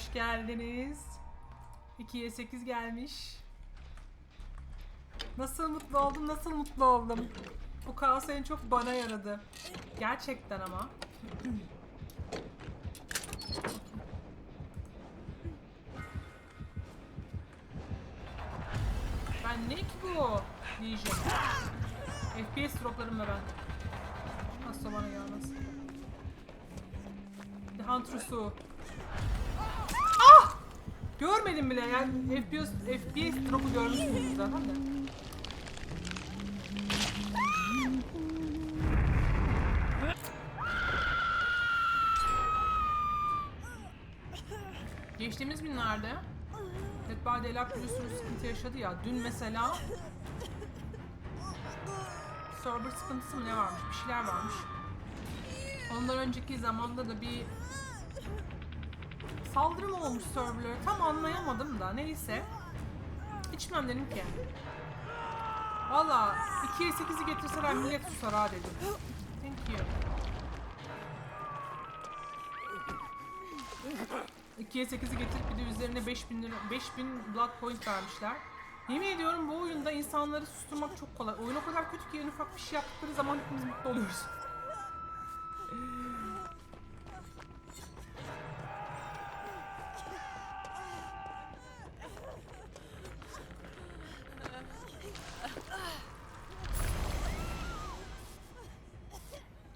Hoş geldiniz. 2'ye 8 gelmiş. Nasıl mutlu oldum, nasıl mutlu oldum. Bu kaos en çok bana yaradı. Gerçekten ama. Ben ne ki bu? Diyeceğim. FPS droplarımla ben. Nasıl bana gelmez. The Huntress'u. Görmedim bile yani FPS, FPS drop'u görmüşsünüz zaten de. Geçtiğimiz günlerde by Daylight bir sürü sıkıntı yaşadı ya. Dün mesela server sıkıntısı mı ne varmış? Bir şeyler varmış. Ondan önceki zamanda da bir saldırı mı olmuş serverlara tam anlayamadım da neyse. İçmem dedim ki. Valla 2'ye 8'i getirseler millet susar ha dedim. Thank you. 2'ye 8'i getirip bir de üzerine 5000 lira 5000 blood point vermişler. Yemin ediyorum bu oyunda insanları susturmak çok kolay. Oyun o kadar kötü ki en ufak bir şey yaptıkları zaman hepimiz mutlu oluyoruz.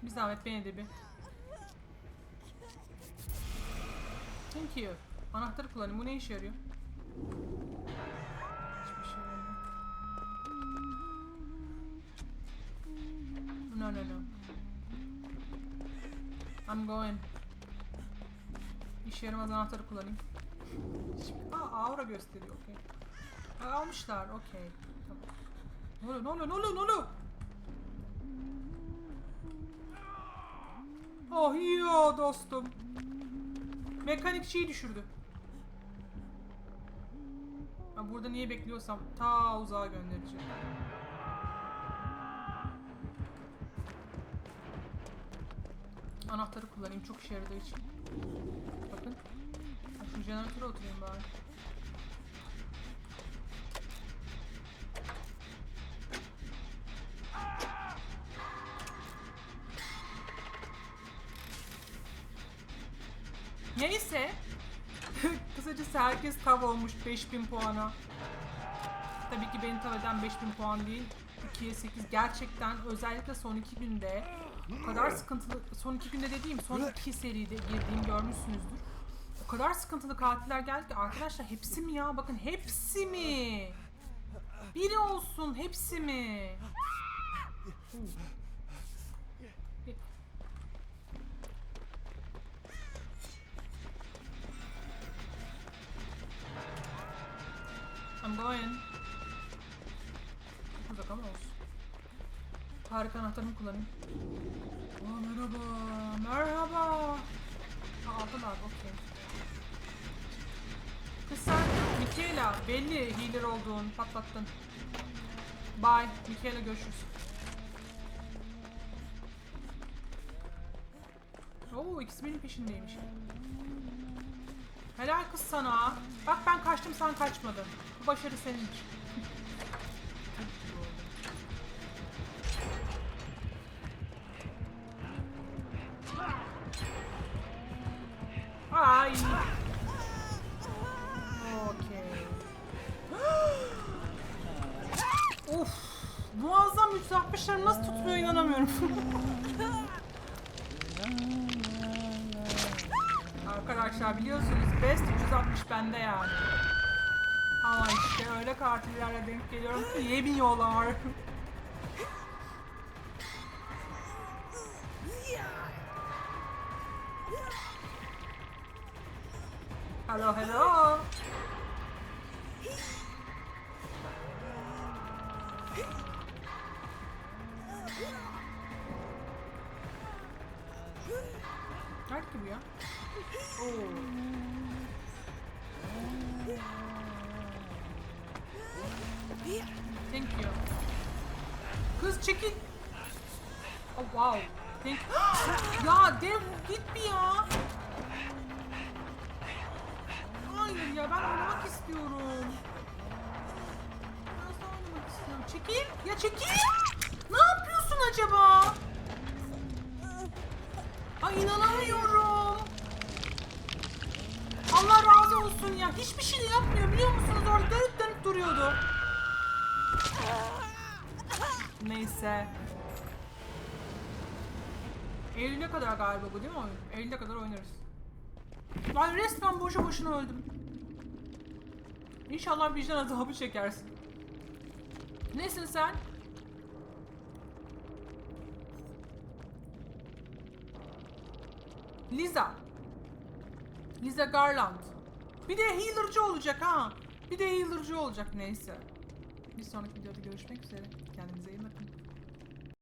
Bir zahmet beni de bir. Thank you. Anahtarı kullanayım. Bu ne işe yarıyor? Hiçbir şey yaramıyor. No no no. I'm going. İşe yaramaz anahtarı kullanayım. Aa aura gösteriyor. Okey. Aa, Almışlar. Okey. Tamam. Ne oluyor? Ne oluyor? Ne oluyor? Ne oluyor? Oh ya dostum. Mekanikçiyi düşürdü. Ben burada niye bekliyorsam ta uzağa göndereceğim. Anahtarı kullanayım çok işe yaradığı için. Bakın. Şu jeneratöre oturayım bari. Neyse. Kısacası herkes tav olmuş 5000 puana. Tabii ki beni tav eden 5000 puan değil. 2'ye 8 gerçekten özellikle son 2 günde o kadar sıkıntılı son 2 günde dediğim son 2 seride girdiğim görmüşsünüzdür. O kadar sıkıntılı katiller geldi ki arkadaşlar hepsi mi ya? Bakın hepsi mi? Biri olsun hepsi mi? I'm going. Çok ama olsun. Harika anahtarımı kullanayım. Aa merhaba. Merhaba. Aa aldılar okey. Kız sen Michaela belli healer olduğun patlattın. Bye. Michaela görüşürüz. Oo ikisi benim peşindeymiş. Helal kız sana. Bak ben kaçtım sen kaçmadın. Bu başarı senindir. Ay. Okey. of. Muazzam 360'ları nasıl tutmuyor inanamıyorum. Arkadaşlar biliyorsunuz best 360 bende yani. Ama işte öyle katillerle denk geliyorum ki yemiyorlar. hello hello. Nerede ki bu ya? Thank you. Kız çekil. Oh wow. Thank ya dev git bir ya. ya ben oynamak istiyorum. Daha oynamak istiyorum. Çekil. Ya çekil. Olsun ya. Hiçbir şey yapmıyor biliyor musunuz? Orada dönüp dönüp duruyordu. Neyse. Eylül'e kadar galiba bu değil mi oyun? Eylül'e kadar oynarız. Ben resmen boşu boşuna öldüm. İnşallah vicdan azabı çekersin. Nesin sen? Liza. Liza Garland. Bir de healer'cı olacak ha. Bir de healer'cı olacak neyse. Bir sonraki videoda görüşmek üzere. Kendinize iyi bakın.